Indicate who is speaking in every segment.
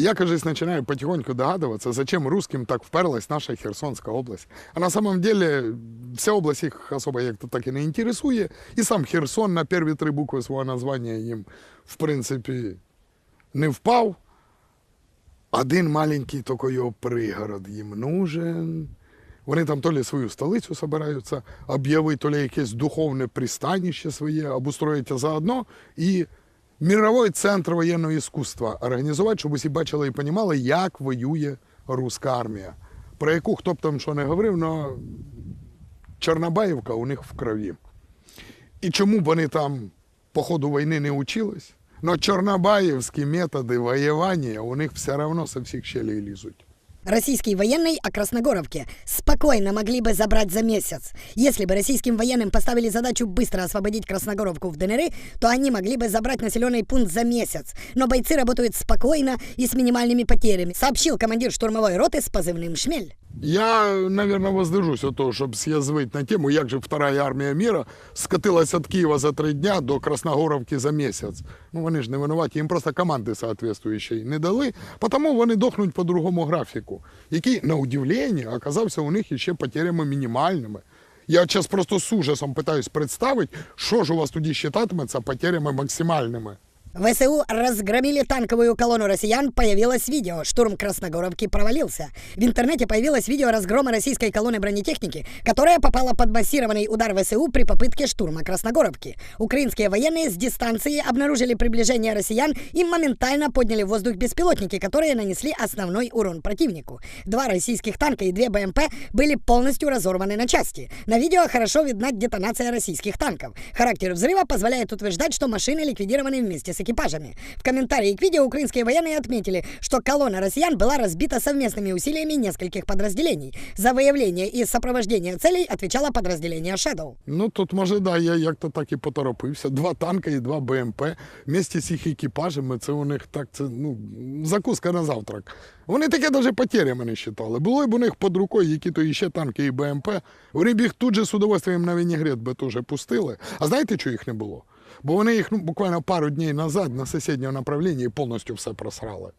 Speaker 1: Я, кажется, начинаю потихоньку догадываться, зачем русским так вперлась наша Херсонская область. А на самом деле вся область их особо як-то так і не інтересує. І сам Херсон на перві три букви свого названня їм, в принципі, не впав. Один маленький тільки пригород їм нужен. Вони там то ли свою столицю собираються об'явити, то ли якесь духовне пристанище своє обустроїти заодно і мировой центр воєнного іскусства організувати, щоб усі бачили і розуміли, як воює руська армія. Про яку хто б там що не говорив, але Чорнобаївка у них в крові. І чому б вони там по ходу війни не учились? Но чорнобаївські методи воювання у них все одно со всіх щелей лізуть.
Speaker 2: Российские военные о Красногоровке спокойно могли бы забрать за месяц. Если бы российским военным поставили задачу быстро освободить Красногоровку в ДНР, то они могли бы забрать населенный пункт за месяц. Но бойцы работают спокойно и с минимальными потерями, сообщил командир штурмовой роты с позывным «Шмель».
Speaker 1: Я, наверное, воздержусь от того, щоб з'язвити на тему, як же Вторая армія міра скотилась від Києва за три дня до Красногоровки за місяць. Ну вони ж не винуваті, їм просто команди соответствуючої не дали, тому вони дохнуть по другому графіку, який, на удивлення, оказався у них іще потерями мінімальними. Я зараз просто з ужасом питаюсь представити, що ж у вас тоді вважатиметься потерями максимальними.
Speaker 2: ВСУ разгромили танковую колонну россиян, появилось видео. Штурм Красногоровки провалился. В интернете появилось видео разгрома российской колонны бронетехники, которая попала под массированный удар ВСУ при попытке штурма Красногоровки. Украинские военные с дистанции обнаружили приближение россиян и моментально подняли в воздух беспилотники, которые нанесли основной урон противнику. Два российских танка и две БМП были полностью разорваны на части. На видео хорошо видна детонация российских танков. Характер взрыва позволяет утверждать, что машины ликвидированы вместе с экипажами. В комментарии к видео украинские военные отметили, что колонна россиян была разбита совместными усилиями нескольких подразделений. За выявление и сопровождение целей отвечало подразделение Shadow.
Speaker 1: Ну тут може, да, я як-то так і поторопився. Два танка і два БМП. Вместе з їх екіпажами, це у них так, це ну, закуска на завтрак. Вони таке навіть потерями не вважали. Були б у них під рукою які то іще танки і БМП. Вони б їх тут же з удовольствием на вінігрет би теж пустили. А знаєте, чого їх не було? Бо вони їх ну, буквально пару днів назад на сусідньому направлінні повністю все просрали.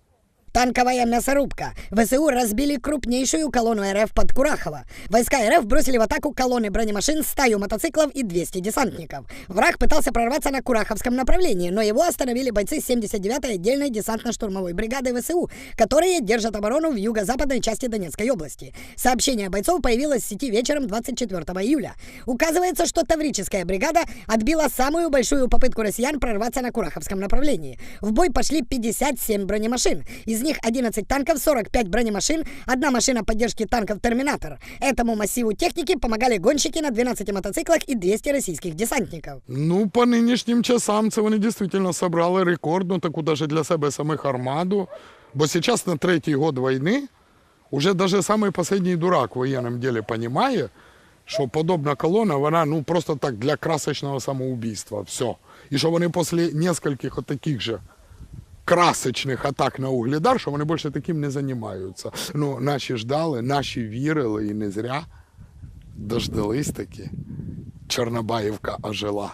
Speaker 2: Танковая мясорубка. ВСУ разбили крупнейшую колонну РФ под Курахово. Войска РФ бросили в атаку колонны бронемашин, стаю мотоциклов и 200 десантников. Враг пытался прорваться на Кураховском направлении, но его остановили бойцы 79-й отдельной десантно-штурмовой бригады ВСУ, которые держат оборону в юго-западной части Донецкой области. Сообщение бойцов появилось в сети вечером 24 июля. Указывается, что Таврическая бригада отбила самую большую попытку россиян прорваться на Кураховском направлении. В бой пошли 57 бронемашин. Из них 11 танков, 45 бронемашин, одна машина поддержки танков «Терминатор». Этому массиву техники помогали гонщики на 12 мотоциклах и 200 российских десантников.
Speaker 1: Ну, по нинішнім часам це вони дійсно собрали рекордну таку даже для себе самих армаду. Бо зараз на третій год війни уже даже самий последний дурак в воєнному ділі розуміє, що подобна колона, вона ну просто так для красочного самоубийства. Все. І що вони після нескольких от таких же красочних атак на углідар, що вони більше таким не займаються. Ну, наші ждали, наші вірили і не зря дождались таки. Чорнобаївка ожила.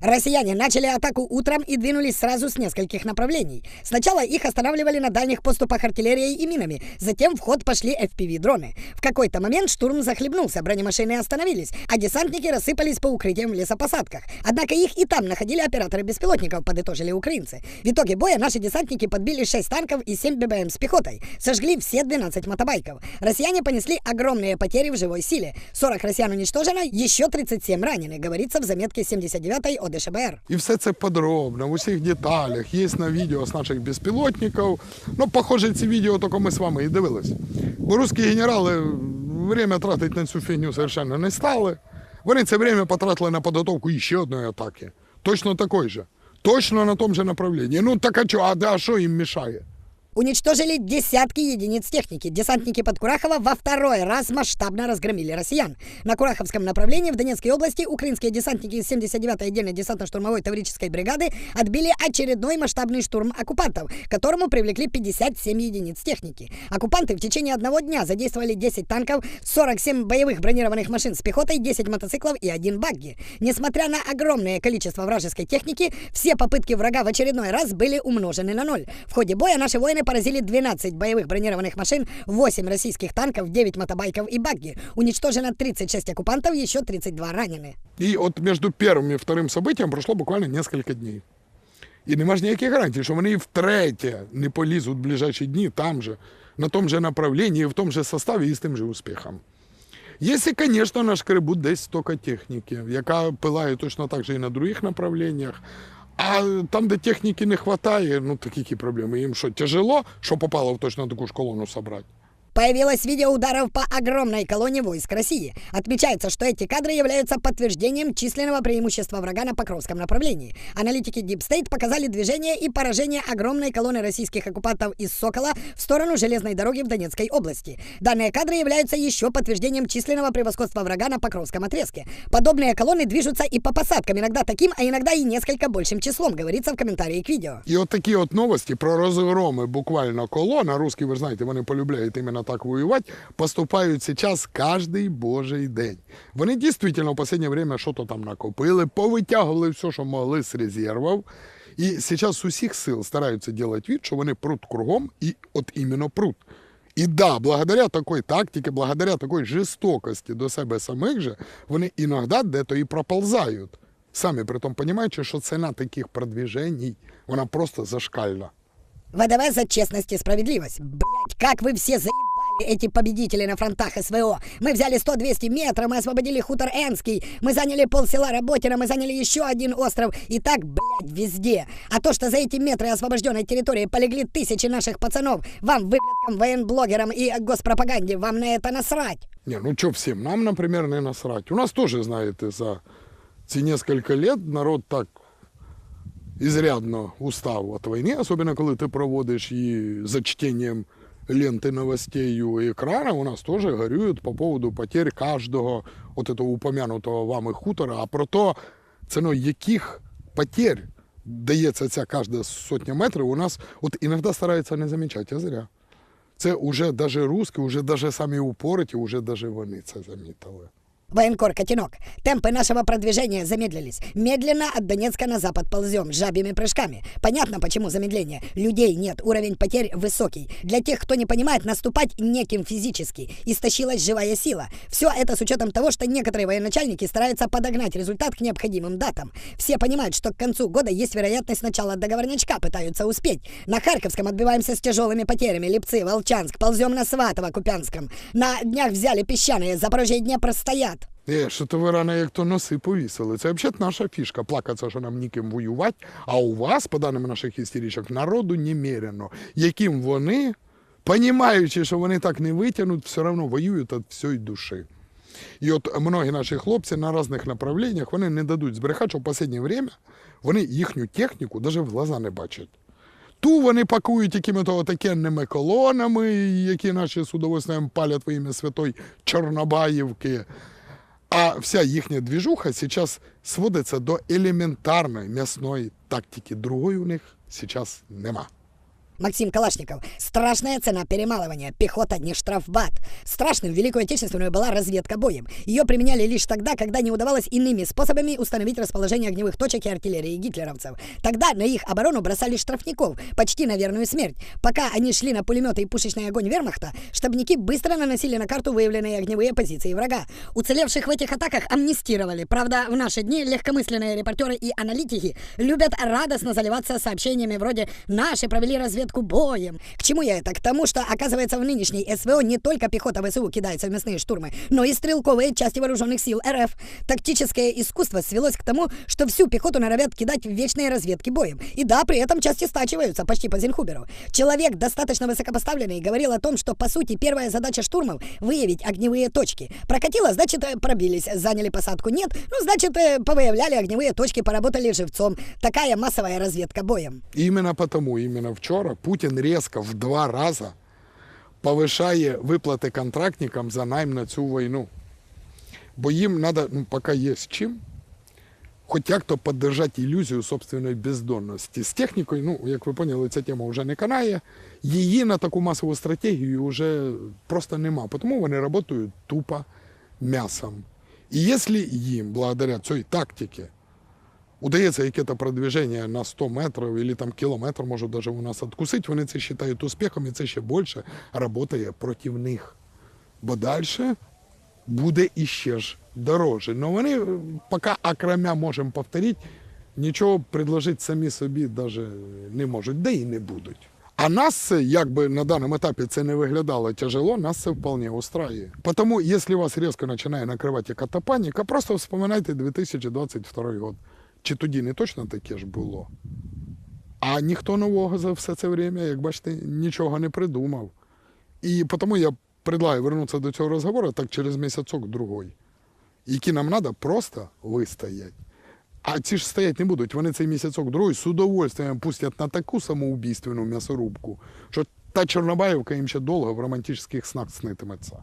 Speaker 2: Россияне начали атаку утром и двинулись сразу с нескольких направлений. Сначала их останавливали на дальних поступах артиллерией и минами, затем в ход пошли FPV-дроны. В какой-то момент штурм захлебнулся, бронемашины остановились, а десантники рассыпались по укрытиям в лесопосадках. Однако их и там находили операторы беспилотников, подытожили украинцы. В итоге боя наши десантники подбили 6 танков и 7 ББМ с пехотой, сожгли все 12 мотобайков. Россияне понесли огромные потери в живой силе. 40 россиян уничтожено, еще 37 ранены, говорится в заметке 79-й ОДШБР.
Speaker 1: І все це подробно, в усіх деталях, є на відео з наших безпілотників. Ну, похоже, ці відео тільки ми з вами і дивились. Бо русські генерали время тратити на цю фігню совершенно не стали. Вони це время потратили на підготовку ще одної атаки. Точно такої же. Точно на тому же направленні. Ну так а що, а що їм мішає?
Speaker 2: Уничтожили десятки единиц техники. Десантники под Курахово во второй раз масштабно разгромили россиян. На Кураховском направлении в Донецкой области украинские десантники из 79-й отдельной десантно-штурмовой таврической бригады отбили очередной масштабный штурм оккупантов, которому привлекли 57 единиц техники. Оккупанты в течение одного дня задействовали 10 танков, 47 боевых бронированных машин с пехотой, 10 мотоциклов и один багги. Несмотря на огромное количество вражеской техники, все попытки врага в очередной раз были умножены на ноль. В ходе боя наши воины поразили 12 боевых бронированных машин, 8 российских танков, 9 мотобайков и багги. Уничтожено 36 оккупантов, еще 32 ранены.
Speaker 1: І от між першим і вторим событием пройшло буквально несколько днів. І нема ж ніяких гарантій, що вони і втретє не полізуть в ближайші дні там же, на тому же направленні, в тому же составі і з тим же успіхом. Якщо, звісно, нашкребуть десь стільки техніки, яка пилає точно так же і на других направленнях, А там, де техніки не вистачає, ну такі проблеми. Їм що, тяжело, що попало в точно таку ж колону собрати?
Speaker 2: Появилось видео ударов по огромной колонне войск России. Отмечается, что эти кадры являются подтверждением численного преимущества врага на Покровском направлении. Аналитики Deep State показали движение и поражение огромной колонны российских оккупантов из Сокола в сторону железной дороги в Донецкой области. Данные кадры являются еще подтверждением численного превосходства врага на Покровском отрезке. Подобные колонны движутся и по посадкам, иногда таким, а иногда и несколько большим числом, говорится в комментарии к видео.
Speaker 1: І от такі от новості про розгроми буквально колон, а русські, ви ж знаєте, вони полюбляють іменно так воювати, поступають зараз кожний божий день. Вони дійсно в останнє время щось там накопили, повитягували все, що могли з резервів. І зараз з усіх сил стараються робити вид, що вони прут кругом, і от іменно прут. І да, благодаря такой тактике, благодаря такой жорстокості до себе самих же, вони іноді де-то і проползають. Самі при тому розуміючи, що ціна таких продвіжень, вона просто зашкальна.
Speaker 2: ВДВ за честность и справедливость. Блять, как вы все заебали эти победители на фронтах СВО. Мы взяли 100-200 метров, мы освободили хутор Энский, мы заняли пол села Работина, мы заняли еще один остров. И так, блядь, везде. А то, что за эти метры освобожденной территории полегли тысячи наших пацанов, вам, выблядкам, военблогерам и госпропаганде, вам на это насрать.
Speaker 1: Не, ну что всем, нам, например, не насрать. У нас тоже, знаете, за эти несколько лет народ так изрядно устав от війни, особенно коли ти проводиш її за чтением ленты новостей у экрана, у нас тоже горюют по поводу потерь каждого от этого упомянутого вами хутора, а про то, ціною яких потерь дається ця кожна сотня метрів, у нас от іноді стараються не замічати, а зря. Це уже даже русські, уже даже самі упороті, уже даже вони це замітили.
Speaker 2: Военкор Котенок. Темпы нашего продвижения замедлились. Медленно от Донецка на запад ползем, жабьими прыжками. Понятно, почему замедление. Людей нет, уровень потерь высокий. Для тех, кто не понимает, наступать неким физически. Истощилась живая сила. Все это с учетом того, что некоторые военачальники стараются подогнать результат к необходимым датам. Все понимают, что к концу года есть вероятность начала договорничка, пытаются успеть. На Харьковском отбиваемся с тяжелыми потерями. Липцы, Волчанск, ползем на Сватово, Купянском. На днях взяли песчаные, Запорожье и Днепр стоят.
Speaker 1: Е, що то ви рано як то носи повісили. Це взагалі наша фішка. Плакатися, що нам ніким воювати. А у вас, по даним наших істеричок, народу немерено, яким вони, понімаючи, що вони так не витягнуть, все одно воюють від всієї душі. І от многі наші хлопці на різних направленнях вони не дадуть збрехати, що в останнє время вони їхню техніку навіть в глаза не бачать. Ту вони пакують якими-то отакенними колонами, які наші з удовольствием палять во ім'я Святої Чорнобаївки. А вся їхня двіжуха зараз сводиться до елементарної м'ясної тактики. Другої у них зараз нема.
Speaker 2: Максим Калашников. Страшная цена перемалывания. Пехота не штрафбат. Страшным в Великую Отечественную была разведка боем. Ее применяли лишь тогда, когда не удавалось иными способами установить расположение огневых точек и артиллерии гитлеровцев. Тогда на их оборону бросали штрафников, почти на верную смерть. Пока они шли на пулеметы и пушечный огонь вермахта, штабники быстро наносили на карту выявленные огневые позиции врага. Уцелевших в этих атаках амнистировали. Правда, в наши дни легкомысленные репортеры и аналитики любят радостно заливаться сообщениями вроде «Наши провели разведку боем». К чему я это? К тому, что, оказывается, в нынешней СВО не только пехота ВСУ кидается в мясные штурмы, но и стрелковые части вооруженных сил РФ. Тактическое искусство свелось к тому, что всю пехоту норовят кидать в вечные разведки боем. И да, при этом части стачиваются, почти по Зинхуберу. Человек, достаточно высокопоставленный, говорил о том, что, по сути, первая задача штурмов — выявить огневые точки. Прокатило, значит, э, пробились, заняли посадку. Нет, ну, значит, э, повыявляли огневые точки, поработали живцом. Такая массовая разведка боем.
Speaker 1: Іменно потому, іменно вчора Путін різко в два рази повишає виплати контрактникам за найм на цю війну. Бо їм треба, ну, поки є з чим, хоч як-то підтримати ілюзію собственної бездонності. З технікою, ну, як ви поняли, ця тема вже не канає. Її на таку масову стратегію вже просто нема. Тому вони працюють тупо м'ясом. І якщо їм, благодаря цій тактиці, удається яке-то продвиження на 100 метрів або там кілометр, може навіть у нас відкусити, вони це вважають успіхом, і це ще більше працює проти них. Бо далі буде іще ж дороже. Но вони, е, поки окремя можемо повторити, нічого предложити самі собі навіть не можуть, де і не будуть. А нас це, як би на даному етапі це не виглядало тяжело, нас це вполне устраює. Тому, якщо вас різко починає накривати яка паніка, просто вспоминайте 2022 год. Чи тоді не точно таке ж було? А ніхто нового за все це время, як бачите, нічого не придумав. І тому я предлагаю вернутися до цього розговору так через місяцок другой, які нам треба просто вистоять. А ці ж стоять не будуть. Вони цей місяцок другий з удовольствием пустять на таку самоубійственну м'ясорубку, що та Чорнобаївка їм ще довго в романтичних снах снитиметься.